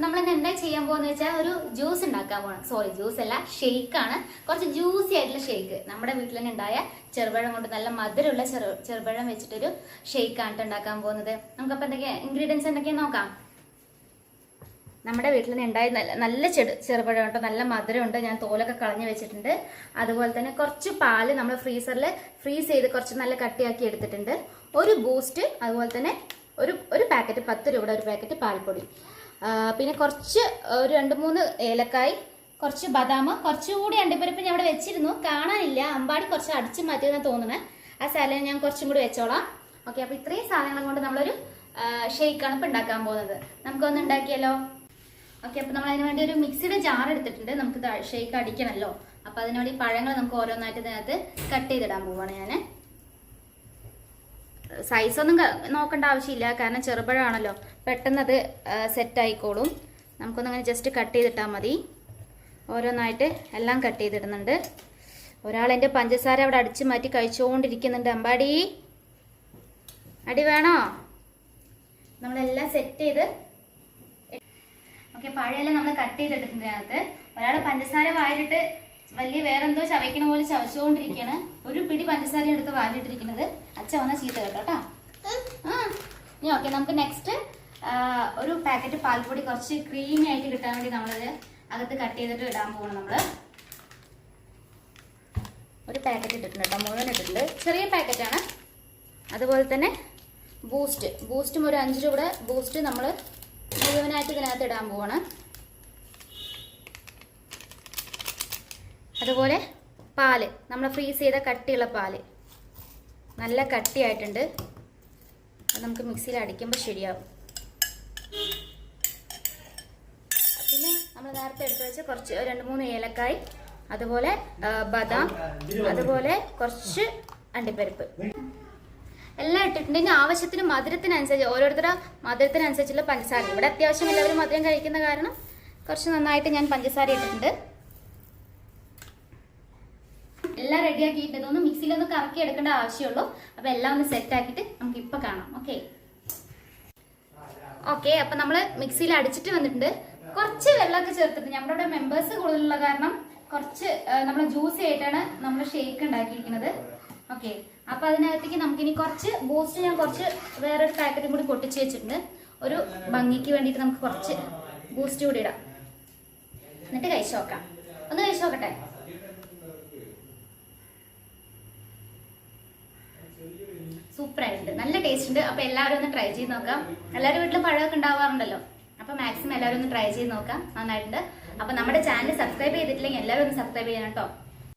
അപ്പൊ നമ്മൾ ഇന്ന് എന്താ ചെയ്യാൻ പോകുന്ന വെച്ചാൽ ഒരു ജ്യൂസ് ഉണ്ടാക്കാൻ പോകണം സോറി ജ്യൂസ് അല്ല ഷേക്ക് ആണ്. കുറച്ച് ജ്യൂസി ആയിട്ടുള്ള ഷെയ്ക്ക് നമ്മുടെ വീട്ടിൽ തന്നെ ഉണ്ടായ ചെറുപഴം കൊണ്ട് നല്ല മധുരമുള്ള ചെറു ചെറുപഴം വെച്ചിട്ടൊരു ഷേക്ക് ആണ് ഉണ്ടാക്കാൻ പോകുന്നത്. നമുക്കപ്പോൾ എന്തൊക്കെയാ ഇൻഗ്രീഡിയൻസ് എന്തൊക്കെയാ നോക്കാം. നമ്മുടെ വീട്ടിൽ തന്നെ ഉണ്ടായ നല്ല നല്ല ചെടു ചെറുപഴം ഉണ്ടോ നല്ല മധുരമുണ്ട്. ഞാൻ തോലൊക്കെ കളഞ്ഞു വെച്ചിട്ടുണ്ട്. അതുപോലെ തന്നെ കുറച്ച് പാൽ നമ്മൾ ഫ്രീസറിൽ ഫ്രീസ് ചെയ്ത് കുറച്ച് നല്ല കട്ടിയാക്കി എടുത്തിട്ടുണ്ട്. ഒരു ബൂസ്റ്റ് അതുപോലെ തന്നെ ഒരു ഒരു പാക്കറ്റ് പത്ത് രൂപയുടെ ഒരു പാക്കറ്റ് പാൽപ്പൊടി. പിന്നെ കുറച്ച് ഒരു രണ്ട് മൂന്ന് ഏലക്കായി കുറച്ച് ബദാം കുറച്ചുകൂടി അണ്ടിപ്പരിപ്പ് ഞാൻ ഇവിടെ വെച്ചിരുന്നു. കാണാനില്ല. അമ്പാടി കുറച്ച് അടിച്ചു മാറ്റിയെന്ന് തോന്നുന്നത് ആ സാലഡ് ഞാൻ കുറച്ചും കൂടി വെച്ചോളാം. ഓക്കെ അപ്പോൾ ഇത്രയും സാധനങ്ങൾ കൊണ്ട് നമ്മളൊരു ഷെയ്ക്കാണ് ഇപ്പം ഉണ്ടാക്കാൻ പോകുന്നത്. നമുക്കൊന്ന് ഉണ്ടാക്കിയല്ലോ ഓക്കെ അപ്പൊ നമ്മൾ അതിന് വേണ്ടി ഒരു മിക്സിയുടെ ജാർ എടുത്തിട്ടുണ്ട്. നമുക്ക് ഷേക്ക് അടിക്കണമല്ലോ അപ്പൊ അതിനുവേണ്ടി പഴങ്ങൾ നമുക്ക് ഓരോന്നായിട്ട് ഇതിനകത്ത് കട്ട് ചെയ്തിടാൻ പോവാണ് ഞാൻ സൈസ് ഒന്നും നോക്കേണ്ട ആവശ്യമില്ല. കാരണം ചെറുപഴമാണല്ലോ. അത് സെറ്റ് ആയിക്കോളും. നമുക്കൊന്ന് അങ്ങനെ ജസ്റ്റ് കട്ട് ചെയ്തിട്ടാൽ മതി. ഓരോന്നായിട്ട് എല്ലാം കട്ട് ചെയ്തിടുന്നുണ്ട്. ഒരാൾ എന്റെ പഞ്ചസാര അവിടെ അടിച്ചു മാറ്റി കഴിച്ചുകൊണ്ടിരിക്കുന്നുണ്ട് അമ്പാടി. അടി വേണോ? നമ്മളെല്ലാം സെറ്റ് ചെയ്ത് ഓക്കെ പഴയെല്ലാം നമ്മൾ കട്ട് ചെയ്തെടുക്കുന്നത് അതിനകത്ത്. ഒരാൾ പഞ്ചസാര വായിലിട്ട് വലിയ വേറെന്തോ ചവയ്ക്കണ പോലെ ചവച്ചുകൊണ്ടിരിക്കുകയാണ് ഒരു പിടി പഞ്ചസാര എടുത്ത് വായിലിട്ടിരിക്കുന്നത് അച്ഛ വന്ന ചീത്ത കേട്ടോ ട്ടാ. ആ ഇനി ഓക്കെ നമുക്ക് നെക്സ്റ്റ് ഒരു പാക്കറ്റ് പാൽപ്പൊടി കുറച്ച് ക്രീമി ആയിട്ട് കിട്ടാൻ വേണ്ടി നമ്മളത് അകത്ത് കട്ട് ചെയ്തിട്ട് ഇടാൻ പോകണം നമ്മൾ. ഒരു പാക്കറ്റ് ഇട്ടിട്ടുണ്ട് കേട്ടോ മുഴുവൻ ഇട്ടിട്ടുണ്ട്. ചെറിയ പാക്കറ്റ് ആണ്. അതുപോലെ തന്നെ ബൂസ്റ്റ് ബൂസ്റ്റും ഒരു അഞ്ച് രൂപയുടെ ബൂസ്റ്റ് നമ്മൾ മുഴുവനായിട്ട് ഇതിനകത്ത് ഇടാൻ പോവാണ്. അതുപോലെ പാൽ നമ്മൾ ഫ്രീസ് ചെയ്ത കട്ടിയുള്ള പാൽ. നല്ല കട്ടിയായിട്ടുണ്ട്. അത് നമുക്ക് മിക്സിയിൽ അടിക്കുമ്പോൾ ശരിയാവും. പിന്നെ നമ്മൾ നേരത്തെ എടുത്ത് വെച്ച കുറച്ച് രണ്ട് മൂന്ന് ഏലക്കായ് അതുപോലെ ബദാം അതുപോലെ കുറച്ച് അണ്ടിപ്പരിപ്പ്. എല്ലാം ഇട്ടിട്ടുണ്ടെങ്കിൽ ആവശ്യത്തിന് മധുരത്തിനനുസരിച്ച് ഓരോരുത്തരുടെ മധുരത്തിനനുസരിച്ചുള്ള പഞ്ചസാര. ഇവിടെ അത്യാവശ്യം എല്ലാവരും മധുരം കഴിക്കുന്ന കാരണം കുറച്ച് നന്നായിട്ട് ഞാൻ പഞ്ചസാര ഇട്ടിട്ടുണ്ട്. എല്ലാം റെഡിയാക്കിയിട്ട് ഇതൊന്ന് മിക്സിയിലൊന്ന് കറക്കി എടുക്കേണ്ട ആവശ്യമുള്ളൂ. അപ്പൊ എല്ലാം ഒന്ന് സെറ്റ് ആക്കിയിട്ട് നമുക്ക് ഇപ്പൊ കാണാം. ഓക്കെ ഓക്കെ അപ്പൊ നമ്മൾ മിക്സിയിൽ അടിച്ചിട്ട് വന്നിട്ടുണ്ട്. കുറച്ച് വെള്ളമൊക്കെ ചേർത്തിട്ട് നമ്മുടെ ഇവിടെ മെമ്പേഴ്സ് കൂടുതലുള്ള കാരണം കുറച്ച് നമ്മൾ ജ്യൂസ് ആയിട്ടാണ് നമ്മൾ ഷേക്ക് ഉണ്ടാക്കിയിരിക്കുന്നത്. ഓക്കെ അപ്പൊ അതിനകത്തേക്ക് നമുക്കിനി കുറച്ച് ബൂസ്റ്റ് ഞാൻ കുറച്ച് വേറെ ഒരു പാക്കറ്റും കൂടി പൊട്ടിച്ച് വെച്ചിട്ടുണ്ട്. ഒരു ഭംഗിക്ക് വേണ്ടിയിട്ട് നമുക്ക് കുറച്ച് ബൂസ്റ്റ് കൂടി ഇടാം. എന്നിട്ട് കഴിച്ചു നോക്കാം. ഒന്ന് കഴിച്ചു നോക്കട്ടെ? സൂപ്പർ ആയിട്ടുണ്ട് നല്ല ടേസ്റ്റ് ഉണ്ട് അപ്പൊ എല്ലാവരും ഒന്ന് ട്രൈ ചെയ്ത് നോക്കാം. എല്ലാവരും വീട്ടിലും പഴമൊക്കെ ഉണ്ടാവാറുണ്ടല്ലോ. അപ്പൊ മാക്സിമം എല്ലാവരും ഒന്ന് ട്രൈ ചെയ്ത് നോക്കാം. നന്നായിട്ടുണ്ട്. അപ്പൊ നമ്മുടെ ചാനൽ സബ്സ്ക്രൈബ് ചെയ്തിട്ടില്ലെങ്കിൽ എല്ലാവരും ഒന്ന് സബ്സ്ക്രൈബ് ചെയ്യണം കേട്ടോ.